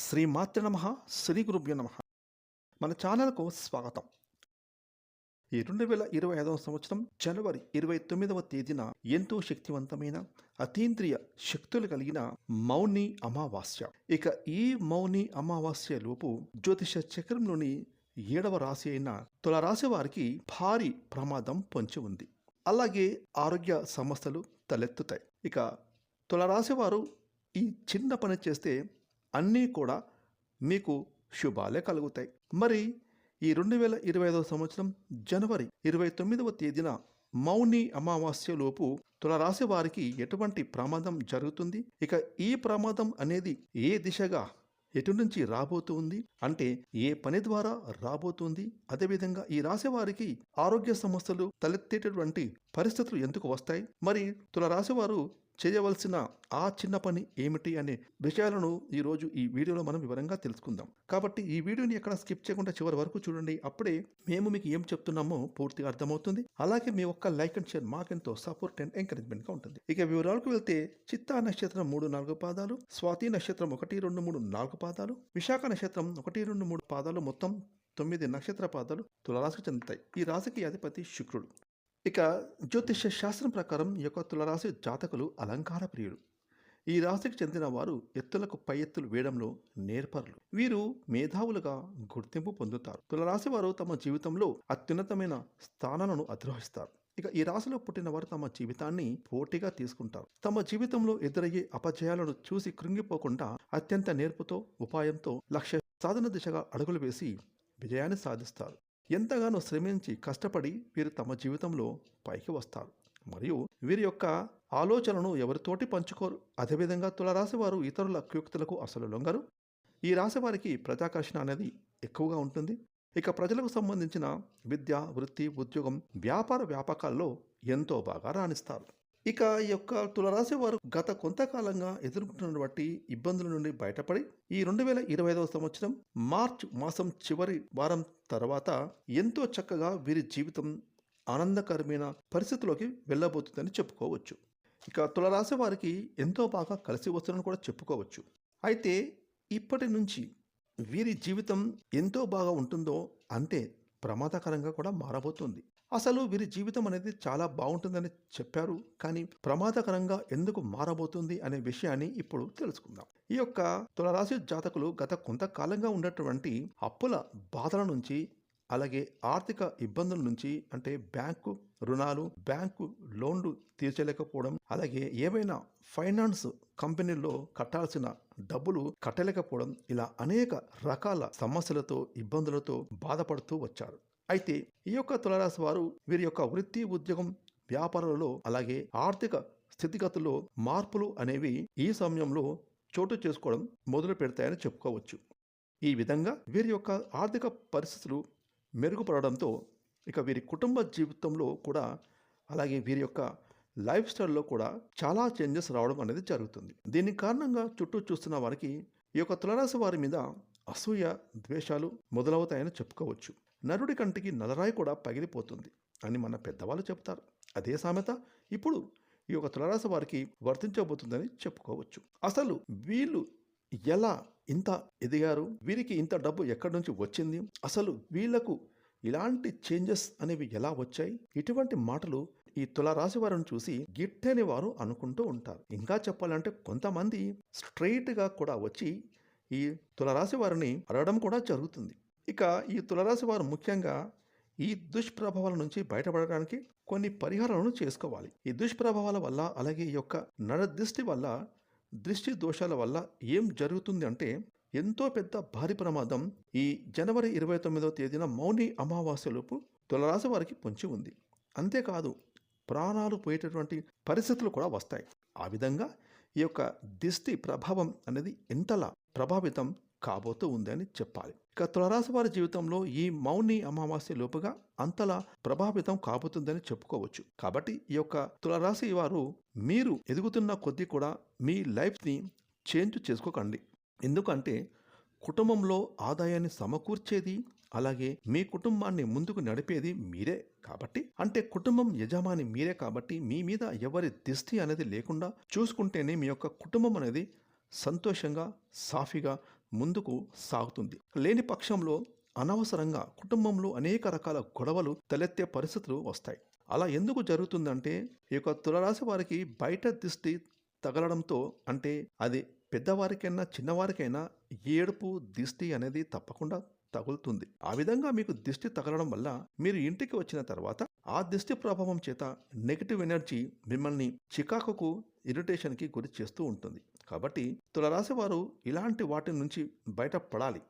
శ్రీ మాతృ నమ శ్రీ గురుభ్యో నమ. మన ఛానల్కు స్వాగతం. ఈ రెండు వేల ఇరవై ఐదవ సంవత్సరం జనవరి ఇరవై తొమ్మిదవ తేదీన ఎంతో శక్తివంతమైన అతీంద్రియ శక్తులు కలిగిన మౌని అమావాస్య. ఇక ఈ మౌని అమావాస్య లోపు జ్యోతిష చక్రంలోని ఏడవ రాశి అయిన తులరాశి వారికి భారీ ప్రమాదం పొంచి ఉంది. అలాగే ఆరోగ్య సమస్యలు తలెత్తుతాయి. ఇక తులరాశి వారు ఈ చిన్న పని చేస్తే అన్నీ కూడా మీకు శుభాలే కలుగుతాయి. మరి ఈ రెండు వేల ఇరవై ఐదవ సంవత్సరం జనవరి ఇరవై తొమ్మిదవ తేదీన మౌని అమావాస్య లోపు తులరాశి వారికి ఎటువంటి ప్రమాదం జరుగుతుంది? ఇక ఈ ప్రమాదం అనేది ఏ దిశగా ఎటు నుంచి రాబోతుంది? అంటే ఏ పని ద్వారా రాబోతుంది? అదేవిధంగా ఈ రాశి వారికి ఆరోగ్య సమస్యలు తలెత్తేటటువంటి పరిస్థితులు ఎందుకు వస్తాయి? మరి తులరాశి వారు చేయవలసిన ఆ చిన్న పని ఏమిటి అనే విషయాలను ఈరోజు ఈ వీడియోలో మనం వివరంగా తెలుసుకుందాం. కాబట్టి ఈ వీడియోని ఎక్కడ స్కిప్ చేయకుండా చివరి వరకు చూడండి. అప్పుడే మేము మీకు ఏం చెప్తున్నామో పూర్తిగా అర్థమవుతుంది. అలాగే మీ ఒక్క లైక్ అండ్ షేర్ మాకెంతో సపోర్ట్ అండ్ ఎంకరేజ్మెంట్గా ఉంటుంది. ఇక వివరాలకు వెళ్తే చిత్తా నక్షత్రం మూడు నాలుగు పాదాలు స్వాతి నక్షత్రం ఒకటి రెండు మూడు నాలుగు పాదాలు విశాఖ నక్షత్రం ఒకటి రెండు మూడు పాదాలు మొత్తం తొమ్మిది నక్షత్ర పాదాలు తులరాశికి చెందుతాయి. ఈ రాశికి అధిపతి శుక్రుడు. ఇక జ్యోతిష శాస్త్రం ప్రకారం ఈ యొక్క తులరాశి జాతకులు అలంకార ప్రియుడు ఈ రాశికి చెందిన వారు ఎత్తులకు పై ఎత్తులు వేయడంలో నేర్పరులు. వీరు మేధావులుగా గుర్తింపు పొందుతారు. తులరాశి వారు తమ జీవితంలో అత్యున్నతమైన స్థానాలను అధిరోహిస్తారు. ఇక ఈ రాశిలో పుట్టిన వారు తమ జీవితాన్ని పోటీగా తీసుకుంటారు. తమ జీవితంలో ఎదురయ్యే అపజయాలను చూసి కృంగిపోకుండా అత్యంత నేర్పుతో ఉపాయంతో లక్ష్య సాధన దిశగా అడుగులు వేసి విజయాన్ని సాధిస్తారు. ఎంతగానో శ్రమించి కష్టపడి వీరు తమ జీవితంలో పైకి వస్తారు. మరియు వీరి యొక్క ఆలోచనను ఎవరితోటి పంచుకోరు? అదేవిధంగా తులరాశి వారు ఇతరుల క్యుక్తులకు అసలు లొంగరు? ఈ రాశి వారికి ప్రజాకర్షణ అనేది ఎక్కువగా ఉంటుంది. ఇక ప్రజలకు సంబంధించిన విద్య వృత్తి ఉద్యోగం వ్యాపార వ్యాపకాల్లో ఎంతో బాగా రాణిస్తారు. ఇక ఈ యొక్క తులరాశి వారు గత కొంతకాలంగా ఎదుర్కొంటున్నటువంటి ఇబ్బందుల నుండి బయటపడి ఈ రెండు వేల ఇరవై ఐదవ సంవత్సరం మార్చ్ మాసం చివరి వారం తర్వాత ఎంతో చక్కగా వీరి జీవితం ఆనందకరమైన పరిస్థితిలోకి వెళ్ళబోతుందని చెప్పుకోవచ్చు. ఇక తులరాశి వారికి ఎంతో బాగా కలిసి వస్తుందని కూడా చెప్పుకోవచ్చు. అయితే ఇప్పటి నుంచి వీరి జీవితం ఎంతో బాగా ఉంటుందో అంతే ప్రమాదకరంగా కూడా మారబోతుంది. అసలు వీరి జీవితం అనేది చాలా బాగుంటుందని చెప్పారు. కానీ ప్రమాదకరంగా ఎందుకు మారబోతుంది అనే విషయాన్ని ఇప్పుడు తెలుసుకుందాం. ఈ యొక్క తులరాశి జాతకులు గత కొంతకాలంగా ఉన్నటువంటి అప్పుల బాధల నుంచి అలాగే ఆర్థిక ఇబ్బందుల నుంచి అంటే బ్యాంకు రుణాలు బ్యాంకు లోన్లు తీర్చలేకపోవడం అలాగే ఏవైనా ఫైనాన్స్ కంపెనీల్లో కట్టాల్సిన డబ్బులు కట్టలేకపోవడం ఇలా అనేక రకాల సమస్యలతో ఇబ్బందులతో బాధపడుతూ వచ్చారు. అయితే ఈ యొక్క తులరాశి వారు వీరి యొక్క వృత్తి ఉద్యోగం వ్యాపారాలలో అలాగే ఆర్థిక స్థితిగతుల్లో మార్పులు అనేవి ఈ సమయంలో చోటు చేసుకోవడం మొదలు పెడతాయని చెప్పుకోవచ్చు. ఈ విధంగా వీరి యొక్క ఆర్థిక పరిస్థితులు మెరుగుపడడంతో ఇక వీరి కుటుంబ జీవితంలో కూడా అలాగే వీరి యొక్క లైఫ్ స్టైల్లో కూడా చాలా చేంజెస్ రావడం అనేది జరుగుతుంది. దీని కారణంగా చుట్టూ చూస్తున్న వారికి ఈ యొక్క తులరాశి వారి మీద అసూయ ద్వేషాలు మొదలవుతాయని చెప్పుకోవచ్చు. నరుడి కంటికి నలరాయి కూడా పగిలిపోతుంది అని మన పెద్దవాళ్ళు చెప్తారు అదే సామెత ఇప్పుడు ఈ యొక్క తులరాశి వారికి వర్తించబోతుందని చెప్పుకోవచ్చు. అసలు వీళ్ళు ఎలా ఇంత ఎదిగారు? వీరికి ఇంత డబ్బు ఎక్కడి నుంచి వచ్చింది? అసలు వీళ్ళకు ఇలాంటి చేంజెస్ అనేవి ఎలా వచ్చాయి? ఇటువంటి మాటలు ఈ తులరాశి వారిని చూసి గిట్టని వారు అనుకుంటూ ఉంటారు. ఇంకా చెప్పాలంటే కొంతమంది స్ట్రైట్గా కూడా వచ్చి ఈ తులరాశి వారిని అడగడం కూడా జరుగుతుంది. ఇక ఈ తులరాశి వారు ముఖ్యంగా ఈ దుష్ప్రభావాల నుంచి బయటపడడానికి కొన్ని పరిహారాలను చేసుకోవాలి. ఈ దుష్ప్రభావాల వల్ల అలాగే ఈ యొక్క నరదృష్టి వల్ల దృష్టి దోషాల వల్ల ఏం జరుగుతుంది అంటే ఎంతో పెద్ద భారీ ప్రమాదం ఈ జనవరి ఇరవై తొమ్మిదవ తేదీన మౌని అమావాస్యలోపు తులరాశి వారికి పొంచి ఉంది. అంతేకాదు ప్రాణాలు పోయేటటువంటి పరిస్థితులు కూడా వస్తాయి. ఆ విధంగా ఈ యొక్క దిష్టి ప్రభావం అనేది ఎంతలా ప్రభావితం కాబోతూ ఉందని చెప్పాలి. ఇక తులరాశి వారి జీవితంలో ఈ మౌని అమావాస్య లోపుగా అంతలా ప్రభావితం కాబోతుందని చెప్పుకోవచ్చు. కాబట్టి ఈ యొక్క తులరాశి వారు మీరు ఎదుగుతున్న కొద్దీ కూడా మీ లైఫ్ని చేంజ్ చేసుకోకండి. ఎందుకంటే కుటుంబంలో ఆదాయాన్ని సమకూర్చేది అలాగే మీ కుటుంబాన్ని ముందుకు నడిపేది మీరే కాబట్టి అంటే కుటుంబం యజమాని మీరే కాబట్టి మీ మీద ఎవరి దిష్టి అనేది లేకుండా చూసుకుంటేనే మీ యొక్క కుటుంబం అనేది సంతోషంగా సాఫీగా ముందుకు సాగుతుంది. లేని పక్షంలో అనవసరంగా కుటుంబంలో అనేక రకాల గొడవలు తలెత్తే పరిస్థితులు వస్తాయి. అలా ఎందుకు జరుగుతుందంటే ఈ యొక్క తులరాశి వారికి బయట దిష్టి తగలడంతో అంటే అది పెద్దవారికైనా చిన్నవారికైనా ఏడుపు దిష్టి అనేది తప్పకుండా తగులుతుంది. ఆ విధంగా మీకు దిష్టి తగలడం వల్ల మీరు ఇంటికి వచ్చిన తర్వాత ఆ దిష్టి ప్రభావం చేత నెగిటివ్ ఎనర్జీ మిమ్మల్ని చికాకుకు ఇరిటేషన్కి గురి చేస్తూ ఉంటుంది. కాబట్టి తులరాశి వారు ఇలాంటి వాటి నుంచి బయటపడాలి.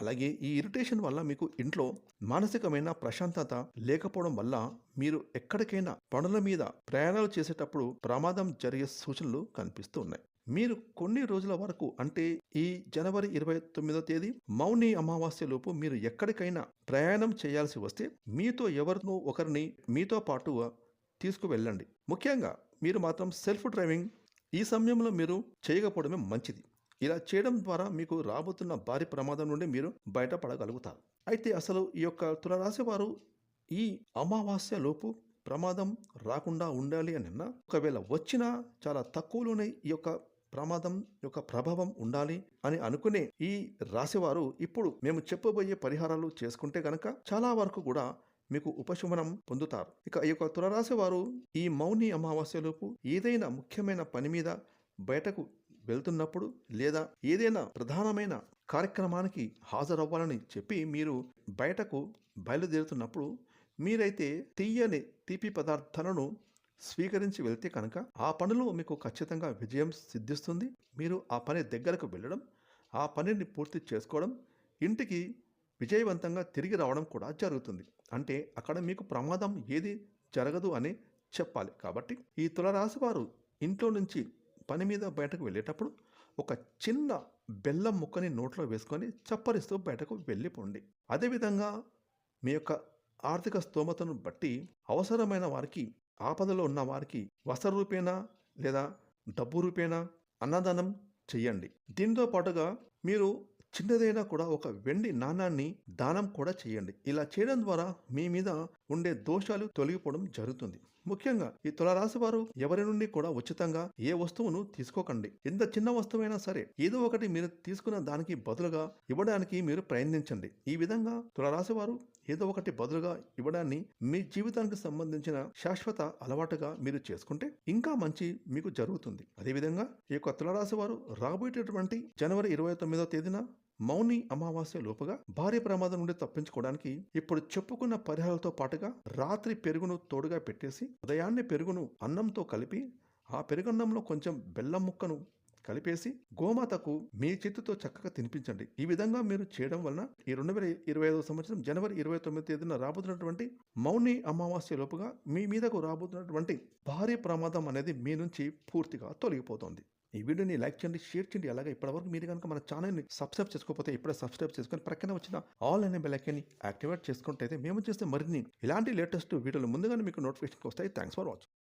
అలాగే ఈ ఇరిటేషన్ వల్ల మీకు ఇంట్లో మానసికమైన ప్రశాంతత లేకపోవడం వల్ల మీరు ఎక్కడికైనా పనుల మీద ప్రయాణాలు చేసేటప్పుడు ప్రమాదం జరిగే సూచనలు కనిపిస్తూ ఉన్నాయి. మీరు కొన్ని రోజుల వరకు అంటే ఈ జనవరి ఇరవై తొమ్మిదో తేదీ మౌని అమావాస్య లోపు మీరు ఎక్కడికైనా ప్రయాణం చేయాల్సి వస్తే మీతో ఎవరినో ఒకరిని మీతో పాటు తీసుకువెళ్ళండి. ముఖ్యంగా మీరు మాత్రం సెల్ఫ్ డ్రైవింగ్ ఈ సమయంలో మీరు చేయకపోవడమే మంచిది. ఇలా చేయడం ద్వారా మీకు రాబోతున్న భారీ ప్రమాదం నుండి మీరు బయటపడగలుగుతారు. అయితే అసలు ఈ యొక్క తులరాశి వారు ఈ అమావాస్య లోపు ప్రమాదం రాకుండా ఉండాలి అని అన్నా ఒకవేళ వచ్చినా చాలా తక్కువలోనే ఈ యొక్క ప్రమాదం యొక్క ప్రభావం ఉండాలి అని అనుకునే ఈ రాశివారు ఇప్పుడు మేము చెప్పబోయే పరిహారాలు చేసుకుంటే కనుక చాలా వరకు కూడా మీకు ఉపశమనం పొందుతారు. ఇక ఈ యొక్క తులరాశి వారు ఈ మౌని అమావాస్యలోపు ఏదైనా ముఖ్యమైన పని మీద బయటకు వెళ్తున్నప్పుడు లేదా ఏదైనా ప్రధానమైన కార్యక్రమానికి హాజరవ్వాలని చెప్పి మీరు బయటకు బయలుదేరుతున్నప్పుడు మీరైతే తీయని తీపి పదార్థాలను స్వీకరించి వెళ్తే కనుక ఆ పనిలో మీకు ఖచ్చితంగా విజయం సిద్ధిస్తుంది. మీరు ఆ పని దగ్గరకు వెళ్ళడం ఆ పనిని పూర్తి చేసుకోవడం ఇంటికి విజయవంతంగా తిరిగి రావడం కూడా జరుగుతుంది. అంటే అక్కడ మీకు ప్రమాదం ఏది జరగదు అని చెప్పాలి. కాబట్టి ఈ తులరాశి వారు ఇంట్లో నుంచి పని మీద బయటకు వెళ్ళేటప్పుడు ఒక చిన్న బెల్లం ముక్కని నోట్లో వేసుకొని చప్పరిస్తూ బయటకు వెళ్ళిపోండి. అదేవిధంగా మీ యొక్క ఆర్థిక స్తోమతను బట్టి అవసరమైన వారికి ఆపదలో ఉన్న వారికి వస్త్ర రూపేణా లేదా డబ్బు రూపేణా అన్నదానం చెయ్యండి దీంతో పాటుగా మీరు చిన్నదైనా కూడా ఒక వెండి నాణాన్ని దానం కూడా చేయండి. ఇలా చేయడం ద్వారా మీ మీద ఉండే దోషాలు తొలగిపోవడం జరుగుతుంది. ముఖ్యంగా ఈ తులరాశి వారు ఎవరి నుండి కూడా ఉచితంగా ఏ వస్తువును తీసుకోకండి. ఎంత చిన్న వస్తువైనా సరే ఏదో ఒకటి మీరు తీసుకున్న దానికి బదులుగా ఇవ్వడానికి మీరు ప్రయత్నించండి. ఈ విధంగా తులరాశి వారు ఏదో ఒకటి బదులుగా ఇవ్వడాన్ని మీ జీవితానికి సంబంధించిన శాశ్వత అలవాటుగా మీరు చేసుకుంటే ఇంకా మంచి మీకు జరుగుతుంది. అదేవిధంగా ఈ యొక్క తులరాశి వారు రాబోయేటటువంటి జనవరి ఇరవై తొమ్మిదో తేదీన మౌని అమావాస్య లోపుగా భారీ ప్రమాదం నుండి తప్పించుకోవడానికి ఇప్పుడు చెప్పుకున్న పరిహారాలతో పాటుగా రాత్రి పెరుగును తోడుగా పెట్టేసి ఉదయాన్నే పెరుగును అన్నంతో కలిపి ఆ పెరుగన్నంలో కొంచెం బెల్లం ముక్కను కలిపేసి గోమాతకు మీ చేతితో చక్కగా తినిపించండి. ఈ విధంగా మీరు చేయడం వలన ఈ రెండు వేల ఇరవై ఐదవ సంవత్సరం జనవరి ఇరవై తొమ్మిది తేదీన రాబోతున్నటువంటి మౌని అమావాస్య లోపుగా మీ మీదకు రాబోతున్నటువంటి భారీ ప్రమాదం అనేది మీ నుంచి పూర్తిగా తొలగిపోతుంది. ఈ వీడియోని లైక్ చేయండి షేర్ చేయండి. అలాగే ఇప్పటివరకు మీరు కనుక మన ఛానల్ని సబ్స్క్రైబ్ చేసుకోకపోతే ఇప్పుడే సబ్స్క్రైబ్ చేసుకొని ప్రక్కన వచ్చిన ఆల్ అనే బెల్ యాక్టివేట్ చేసుకుంటే మేము చేస్తే మరిన్ని ఇలాంటి లేటెస్ట్ వీడియోలు ముందుగానే మీకు నోటిఫికేషన్ వస్తాయి. Thanks for watching